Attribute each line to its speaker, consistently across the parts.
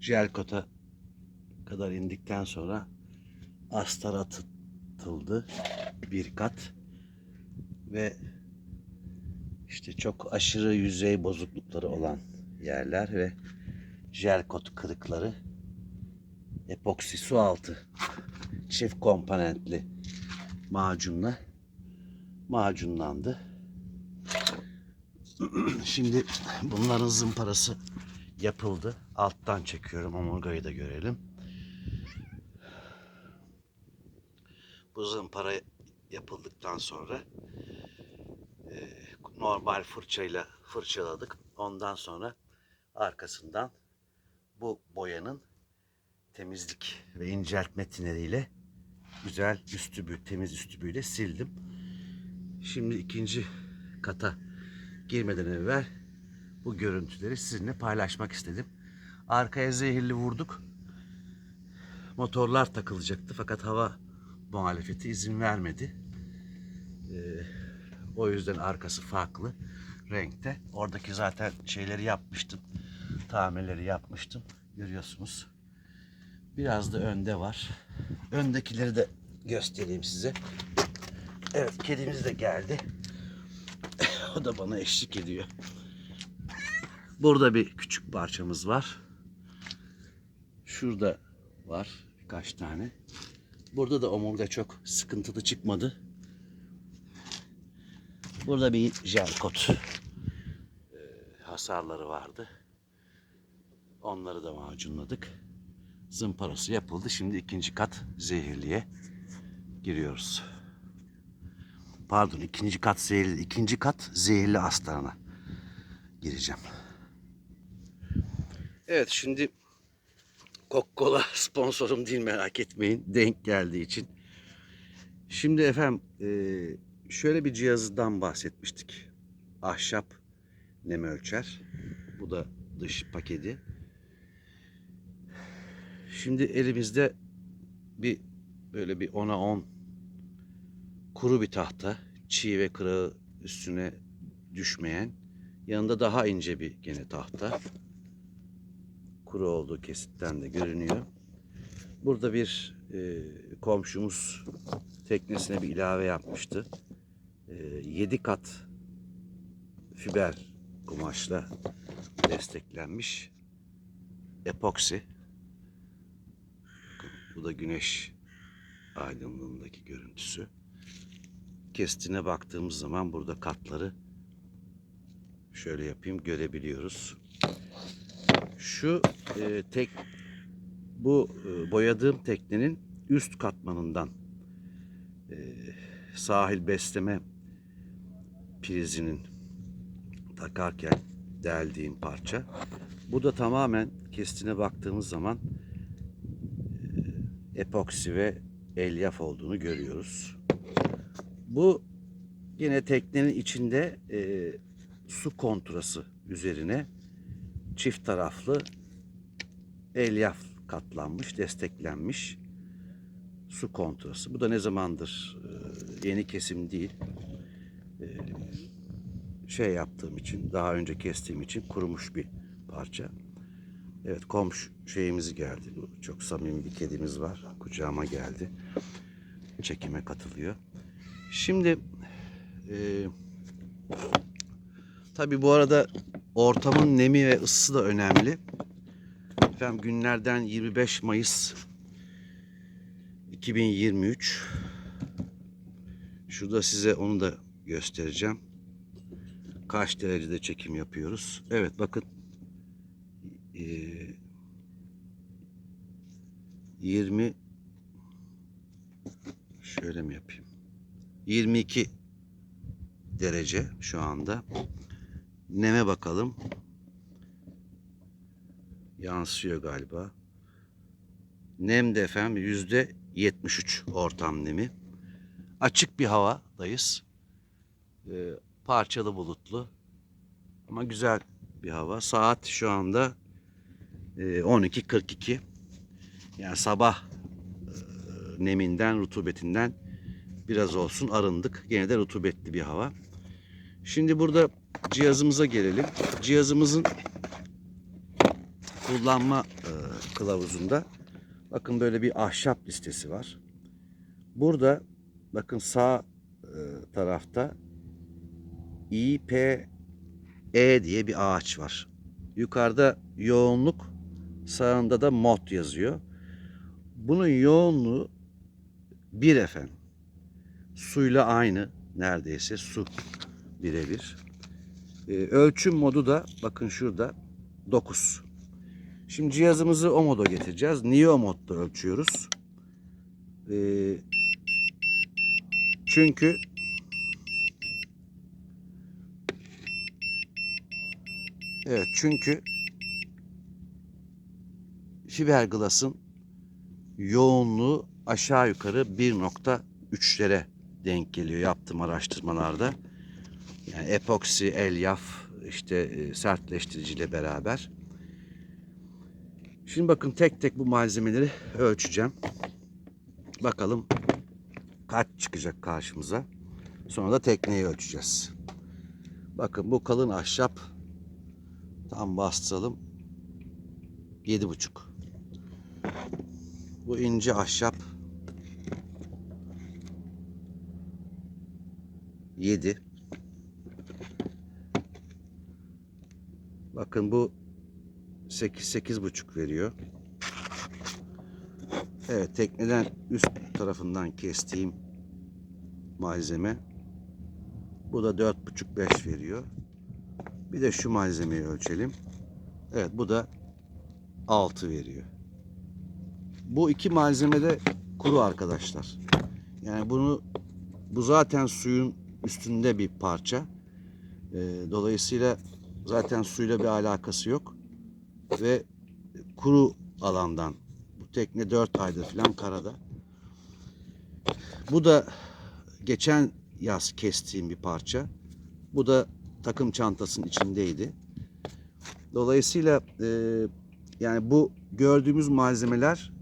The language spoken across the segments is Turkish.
Speaker 1: jel kota kadar indikten sonra astar atıldı bir kat ve işte çok aşırı yüzey bozuklukları olan yerler ve jel kot kırıkları epoksi su altı çift komponentli macunla macunlandı. Şimdi bunların zımparası yapıldı. Alttan çekiyorum omurgayı da görelim. Bu zımpara yapıldıktan sonra e, normal fırçayla fırçaladık. Ondan sonra arkasından bu boyanın temizlik ve inceltme tineriyle güzel üstü temiz üstübüyle sildim. Şimdi ikinci kata girmeden evvel bu görüntüleri sizinle paylaşmak istedim. Arkaya zehirli vurduk. Motorlar takılacaktı fakat hava muhalefeti izin vermedi. Ee, o yüzden arkası farklı renkte. Oradaki zaten şeyleri yapmıştım. Tamirleri yapmıştım. Görüyorsunuz. Biraz da önde var. Öndekileri de göstereyim size. Evet kedimiz de geldi. o da bana eşlik ediyor. Burada bir küçük parçamız var. Şurada var birkaç tane. Burada da omurga çok sıkıntılı çıkmadı. Burada bir jel kot e, hasarları vardı. Onları da macunladık. Zımparası yapıldı. Şimdi ikinci kat zehirliye giriyoruz. Pardon ikinci kat zehirli, ikinci kat zehirli astarına gireceğim. Evet şimdi Coca-Cola sponsorum değil merak etmeyin. Denk geldiği için. Şimdi efendim e, şöyle bir cihazdan bahsetmiştik. Ahşap nem ölçer. Bu da dış paketi. Şimdi elimizde bir böyle bir 10'a 10 kuru bir tahta. Çiğ ve kırağı üstüne düşmeyen. Yanında daha ince bir gene tahta. Kuru olduğu kesitten de görünüyor. Burada bir e, komşumuz teknesine bir ilave yapmıştı. E, 7 kat fiber kumaşla desteklenmiş epoksi. Bu da güneş aydınlığındaki görüntüsü. Kestine baktığımız zaman burada katları şöyle yapayım görebiliyoruz. Şu e, tek bu e, boyadığım teknenin üst katmanından e, sahil besleme prizinin takarken deldiğim parça. Bu da tamamen kestine baktığımız zaman e, epoksi ve elyaf olduğunu görüyoruz. Bu yine teknenin içinde e, su kontrası üzerine çift taraflı elyaf katlanmış, desteklenmiş su kontrası. Bu da ne zamandır e, yeni kesim değil. E, şey yaptığım için, daha önce kestiğim için kurumuş bir parça. Evet komşu şeyimiz geldi. Çok samimi bir kedimiz var. Kucağıma geldi. Çekime katılıyor. Şimdi e, tabi bu arada ortamın nemi ve ısısı da önemli. Efendim günlerden 25 Mayıs 2023. Şurada size onu da göstereceğim. Kaç derecede çekim yapıyoruz. Evet bakın. Ee, 20 şöyle mi yapayım? 22 derece şu anda. Neme bakalım. Yansıyor galiba. Nem de efendim yüzde 73 ortam nemi. Açık bir havadayız. Ee, parçalı bulutlu. Ama güzel bir hava. Saat şu anda e, 12.42. Yani sabah e, neminden, rutubetinden biraz olsun arındık. Gene de rutubetli bir hava. Şimdi burada cihazımıza gelelim. Cihazımızın kullanma e, kılavuzunda bakın böyle bir ahşap listesi var. Burada bakın sağ e, tarafta İPE diye bir ağaç var. Yukarıda yoğunluk, sağında da mod yazıyor. Bunun yoğunluğu bir efendim. Suyla aynı neredeyse su birebir. Ee, ölçüm modu da bakın şurada 9. Şimdi cihazımızı o moda getireceğiz. Neo modda ölçüyoruz. Ee, çünkü Evet çünkü fiberglass'ın yoğunluğu aşağı yukarı 1.3'lere denk geliyor yaptığım araştırmalarda. Yani epoksi, elyaf, işte e, sertleştiriciyle beraber. Şimdi bakın tek tek bu malzemeleri ölçeceğim. Bakalım kaç çıkacak karşımıza. Sonra da tekneyi ölçeceğiz. Bakın bu kalın ahşap tam bastıralım. Yedi buçuk. Bu ince ahşap 7 Bakın bu 8 8 buçuk veriyor. Evet tekneden üst tarafından kestiğim malzeme bu da dört buçuk 5 veriyor. Bir de şu malzemeyi ölçelim. Evet bu da 6 veriyor. Bu iki malzeme de kuru arkadaşlar. Yani bunu bu zaten suyun üstünde bir parça. Ee, dolayısıyla zaten suyla bir alakası yok. Ve kuru alandan. Bu tekne 4 aydır falan karada. Bu da geçen yaz kestiğim bir parça. Bu da takım çantasının içindeydi. Dolayısıyla e, yani bu gördüğümüz malzemeler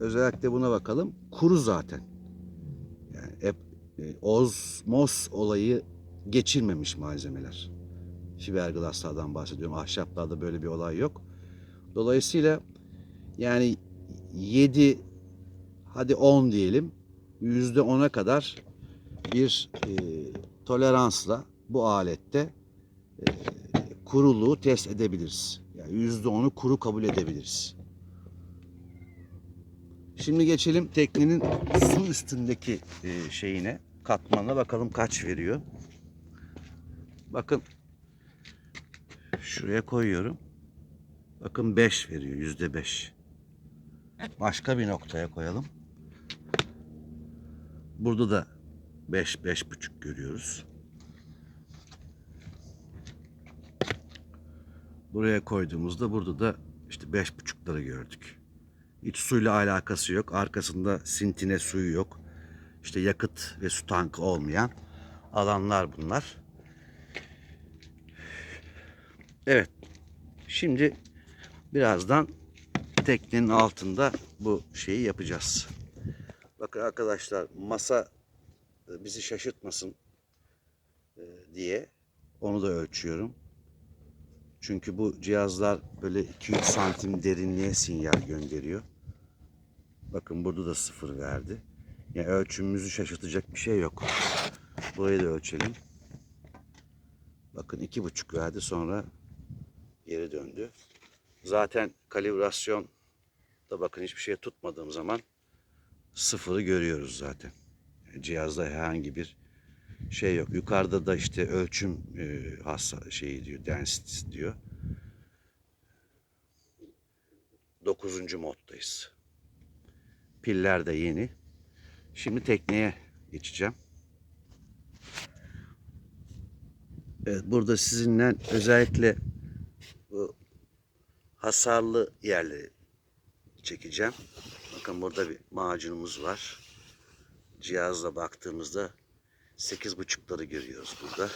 Speaker 1: özellikle buna bakalım. Kuru zaten. Yani hep e, ozmoz olayı geçirmemiş malzemeler. Fiberglasslardan bahsediyorum. Ahşaplarda böyle bir olay yok. Dolayısıyla yani 7 hadi 10 diyelim yüzde 10'a kadar bir e, toleransla bu alette e, kuruluğu test edebiliriz. Yani yüzde onu kuru kabul edebiliriz. Şimdi geçelim teknenin su üstündeki e, şeyine, katmanına bakalım kaç veriyor. Bakın şuraya koyuyorum. Bakın 5 veriyor, yüzde 5. Başka bir noktaya koyalım. Burada da 5 beş, buçuk görüyoruz. Buraya koyduğumuzda burada da işte beş buçukları gördük. Hiç suyla alakası yok. Arkasında sintine suyu yok. İşte yakıt ve su tankı olmayan alanlar bunlar. Evet. Şimdi birazdan teknenin altında bu şeyi yapacağız. Bakın arkadaşlar masa e, bizi şaşırtmasın e, diye onu da ölçüyorum. Çünkü bu cihazlar böyle 2-3 santim derinliğe sinyal gönderiyor. Bakın burada da sıfır verdi. Yani ölçümümüzü şaşırtacak bir şey yok. Burayı da ölçelim. Bakın iki buçuk verdi sonra geri döndü. Zaten kalibrasyon da bakın hiçbir şey tutmadığım zaman sıfırı görüyoruz zaten. Cihazda herhangi bir şey yok. Yukarıda da işte ölçüm e, hassa şeyi diyor, density diyor. Dokuzuncu moddayız. Piller de yeni. Şimdi tekneye geçeceğim. Evet, burada sizinle özellikle hasarlı yerleri çekeceğim. Bakın burada bir macunumuz var. Cihazla baktığımızda 8.5'ları görüyoruz burada.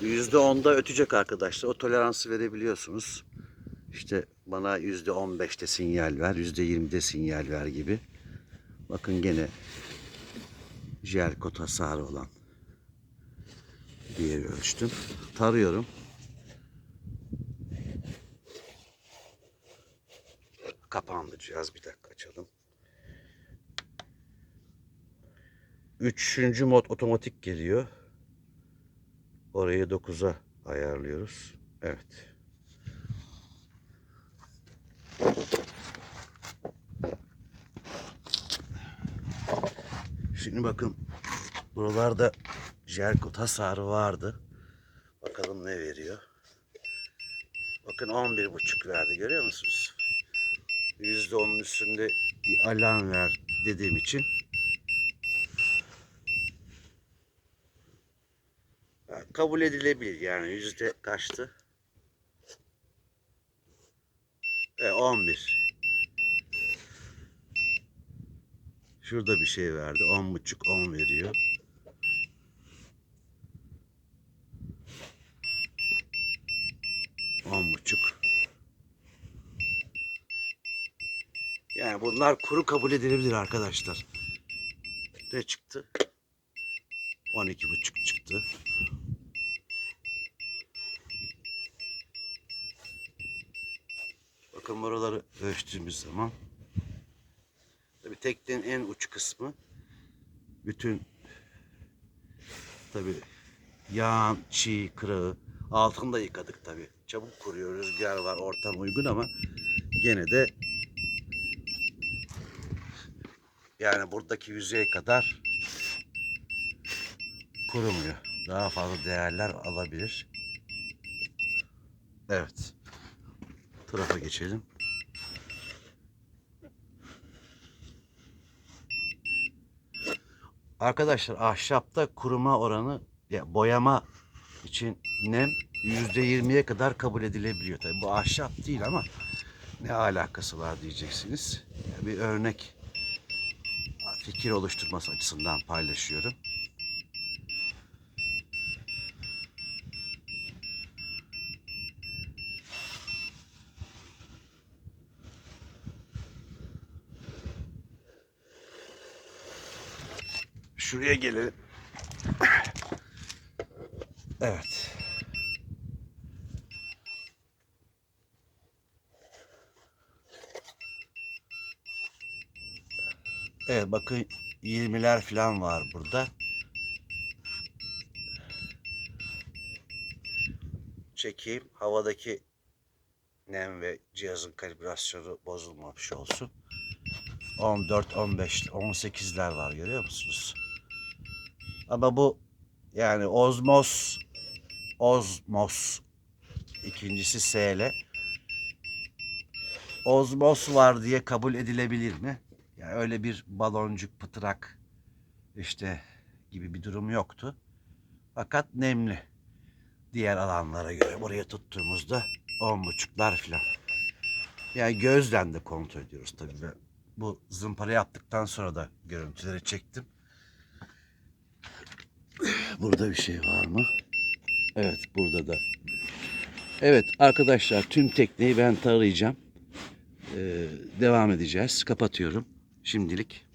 Speaker 1: %10'da ötecek arkadaşlar. O toleransı verebiliyorsunuz. İşte bana %15'te sinyal ver, %20'de sinyal ver gibi. Bakın gene jelkot hasarı olan bir yeri ölçtüm. Tarıyorum. Kapandı cihaz. Bir dakika açalım. Üçüncü mod otomatik geliyor. Orayı 9'a ayarlıyoruz. Evet. Şimdi bakın buralarda jelkot hasarı vardı. Bakalım ne veriyor. Bakın 11.5 verdi görüyor musunuz? %10'un üstünde bir alarm ver dediğim için kabul edilebilir yani yüzde kaçtı? E, 11. Şurada bir şey verdi. 10.5 10 veriyor. On buçuk. Yani bunlar kuru kabul edilebilir arkadaşlar. Ne çıktı? On iki buçuk çıktı. Bakın buraları ölçtüğümüz zaman tabi teknenin en uç kısmı bütün tabi yağın, çiğ, kırığı altında yıkadık tabi. Çabuk kuruyor, rüzgar var, ortam uygun ama gene de yani buradaki yüzeye kadar kurumuyor. Daha fazla değerler alabilir. Evet. Tarafa geçelim. Arkadaşlar ahşapta kuruma oranı ya boyama için nem %20'ye kadar kabul edilebiliyor. Tabii bu ahşap değil ama ne alakası var diyeceksiniz. Bir örnek fikir oluşturması açısından paylaşıyorum. Şuraya gelelim. Evet. Evet bakın 20'ler falan var burada. Çekeyim. Havadaki nem ve cihazın kalibrasyonu bozulmamış olsun. 14, 15, 18'ler var görüyor musunuz? Ama bu yani Ozmos Ozmos ikincisi SL Ozmos var diye kabul edilebilir mi? Yani öyle bir baloncuk pıtırak işte gibi bir durum yoktu. Fakat nemli. Diğer alanlara göre buraya tuttuğumuzda on buçuklar filan. Yani gözden de kontrol ediyoruz tabii. Ben bu zımpara yaptıktan sonra da görüntüleri çektim. Burada bir şey var mı? Evet burada da. Evet arkadaşlar tüm tekneyi ben tarayacağım. Ee, devam edeceğiz. Kapatıyorum şimdilik.